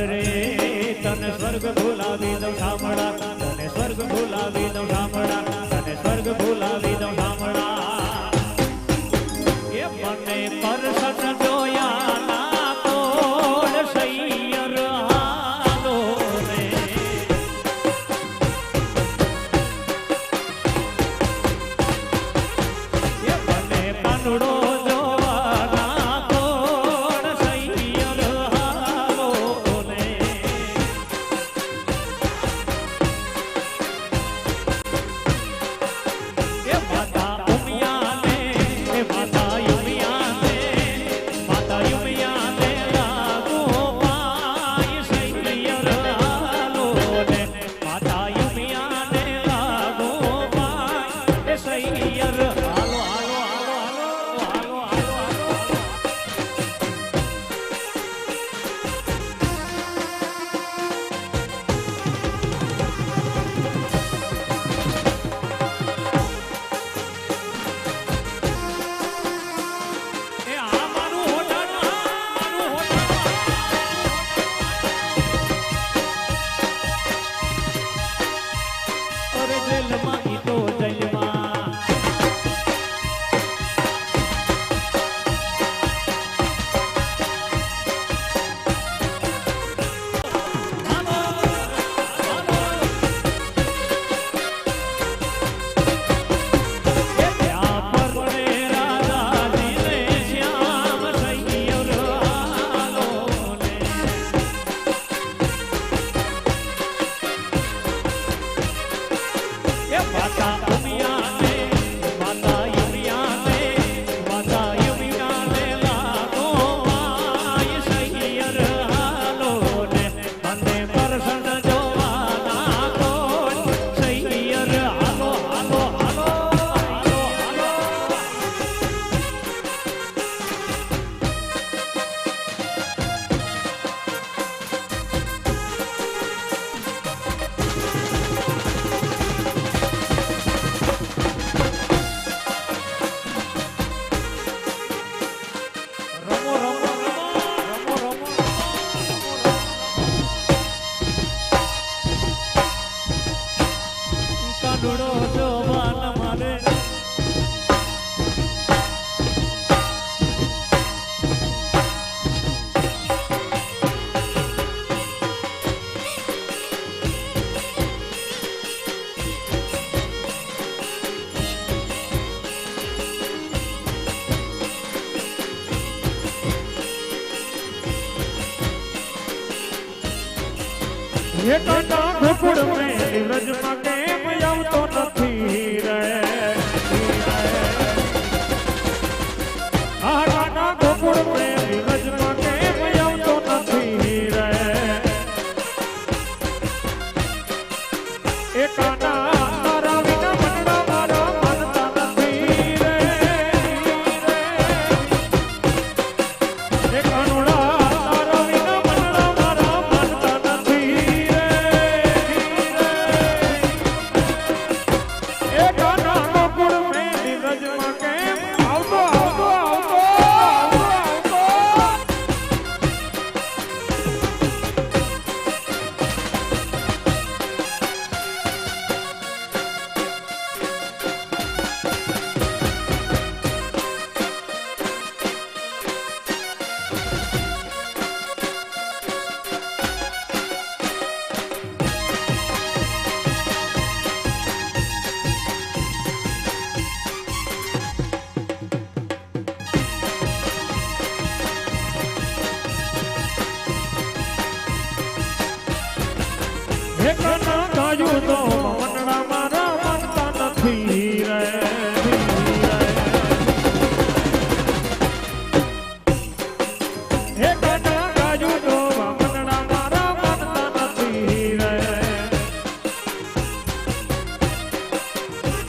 રે તને સ્વર્ગ ભૂલાવી દઉં ઠામડા તને સ્વર્ગ ભૂલાવી દઉં ઠામડા. એકાંતા ગોકુળ મેં વ્રજમાં કેમ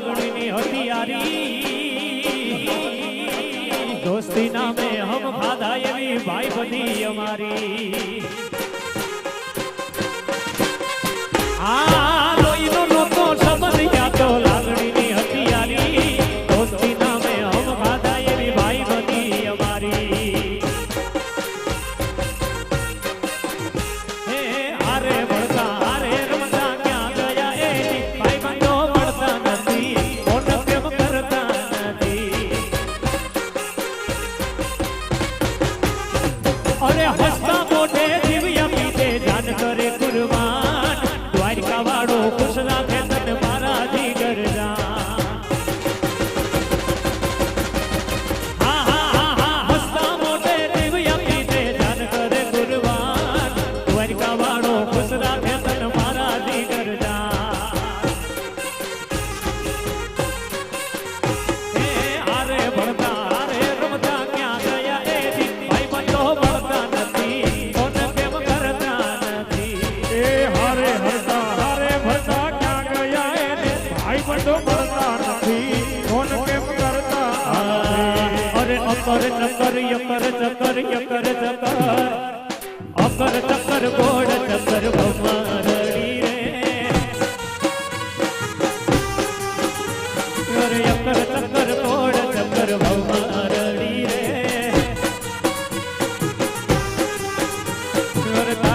ફાગણીની હથિયારી. દોસ્તી નામે હમ ખાધા એવી ભાઈ બધી અમારી.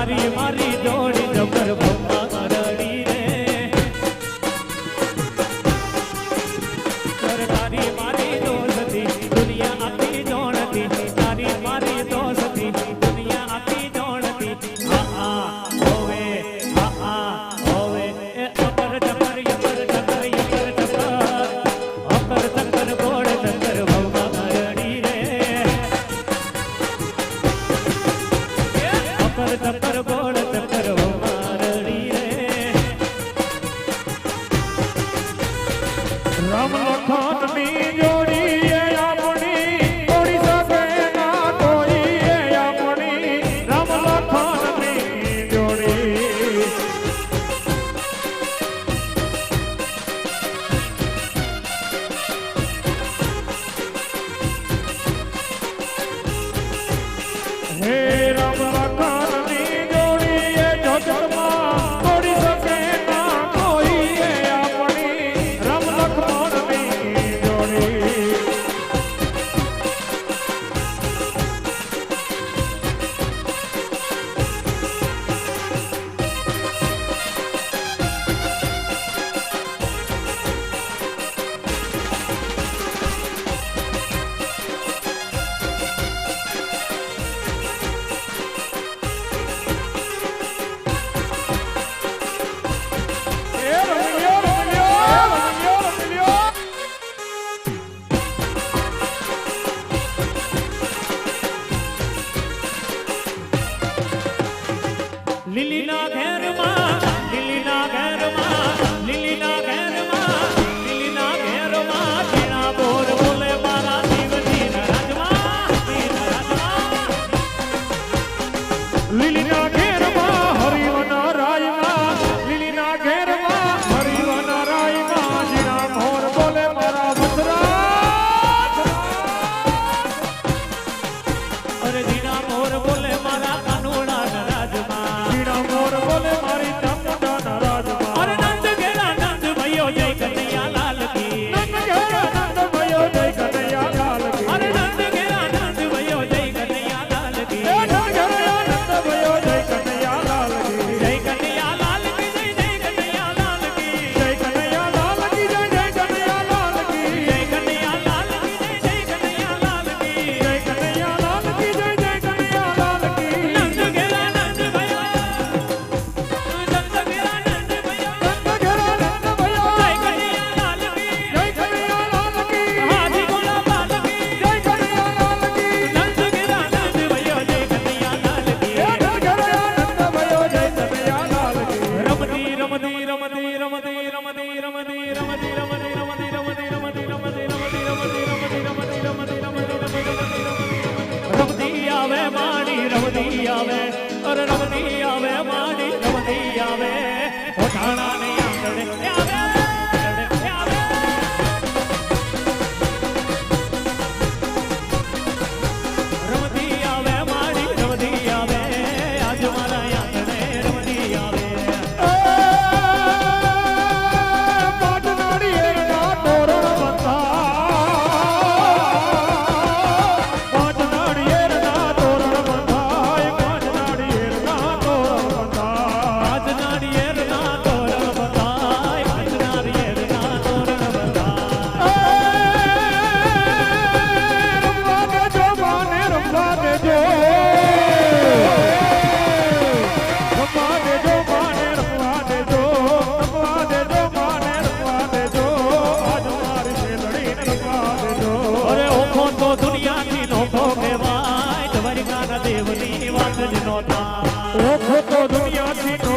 તારી મારી રામ લખનની જોડી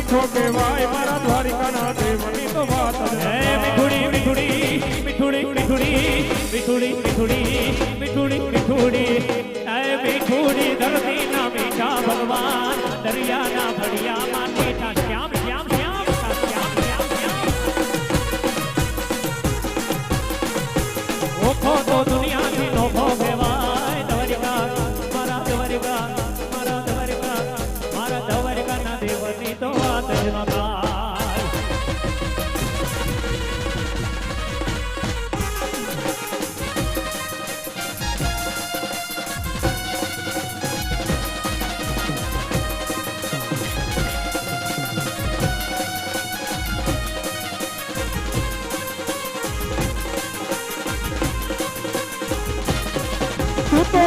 નોખો કહેવાય મારા દ્વારિકાના દેવની તો વાત હે. મીઠુડી મીઠુડી મીઠુડી મીઠુડી મીઠુડી મીઠુડી મીઠુડી મીઠુડી એ મીઠુડી ધરતી ના મીઠા ભગવાન, દરિયાના ભડિયામાં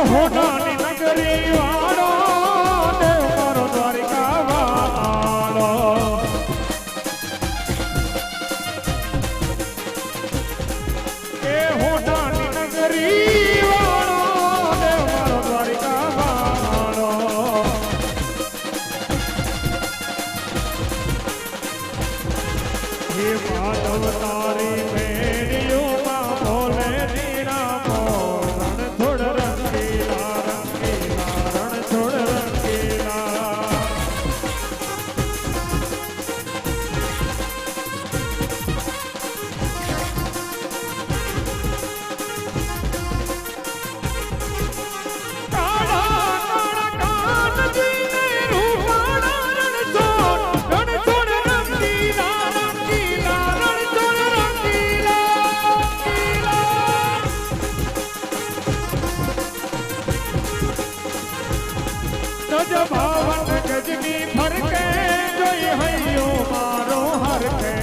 હોઠાની નગરી ગજ ભાવન ગજની ફરકે જોઈ હૈયો મારો હરકે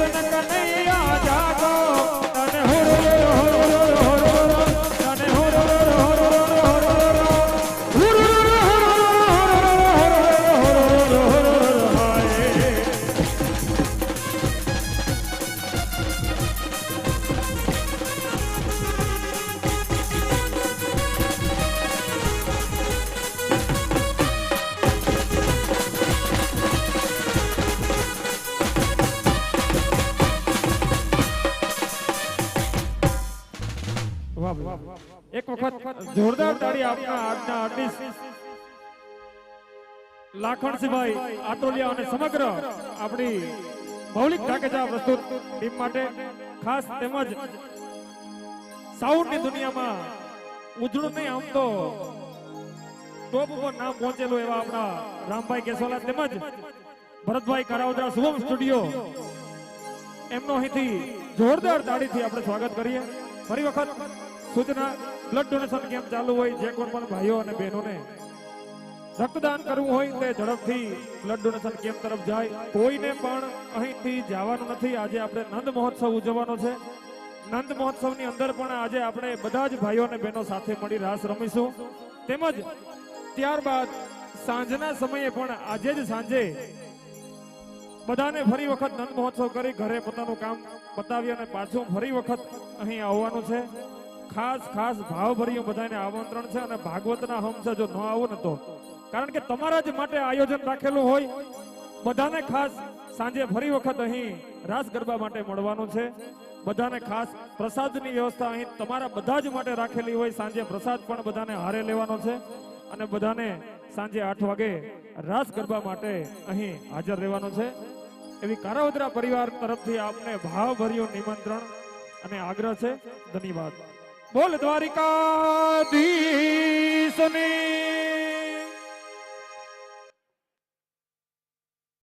Nana, nana. એક વખત જોરદાર તાળી આપના આજના આર્ટિસ્ટ લાખણસિંહભાઈ આટોલિયા અને સમગ્ર આપણી મૌલિક ઢાકેજા પ્રસ્તુત ટીમ માટે ખાસ તેમજ સાઉન્ડની દુનિયામાં ઉજળું નહીં, આમ તો ટોપ ઉપર નામ પહોંચેલું એવા આપણા રામભાઈ કેસવાલા તેમજ ભરતભાઈ કરાવદરા શુભમ સ્ટુડિયો. એમનો અહીંથી જોરદાર તાળીથી આપણે સ્વાગત કરીએ. ફરી વખત સૂચના બ્લડ ડોનેશન કેમ્પ ચાલુ હોય, જે કોઈ પણ ભાઈઓ અને બહેનોને રક્તદાન કરવું હોય તે ઝડપથી બ્લડ ડોનેશન કેમ્પ તરફ જાય. કોઈને પણ અહીંથી જવાનું નથી. આજે આપણે નંદ મહોત્સવ ઉજવવાનો છે. નંદ મહોત્સવની અંદર પણ આજે આપણે બધા જ ભાઈઓ અને બહેનો સાથે મળી રાસ રમીશું. તેમજ ત્યારબાદ સાંજના સમયે પણ આજે જ સાંજે બધાને ફરી વખત નંદ મહોત્સવ કરી ઘરે પોતાનું કામ પતાવી અને પાછું ફરી વખત અહીં આવવાનું છે. ખાસ ખાસ ભાવભર્યું બધાને આમંત્રણ છે અને ભાગવતના હમ છે, જો ન આવો ને તો. કારણ કે તમારા જ માટે આયોજન રાખેલું હોય, બધાને ખાસ સાંજે ફરી વખત અહીં રાસ ગરબા માટે મળવાનું છે. બધાને ખાસ પ્રસાદની વ્યવસ્થા અહીં તમારા બધા જ માટે રાખેલી હોય, સાંજે પ્રસાદ પણ બધાને હારે લેવાનો છે. અને બધાને સાંજે આઠ વાગે રાસ ગરબા માટે અહીં હાજર રહેવાનું છે. એવી કારાવદરા પરિવાર તરફથી આપને ભાવભર્યું નિમંત્રણ અને આગ્રહ છે. ધન્યવાદ. બોલ દ્વારિકાધીશની.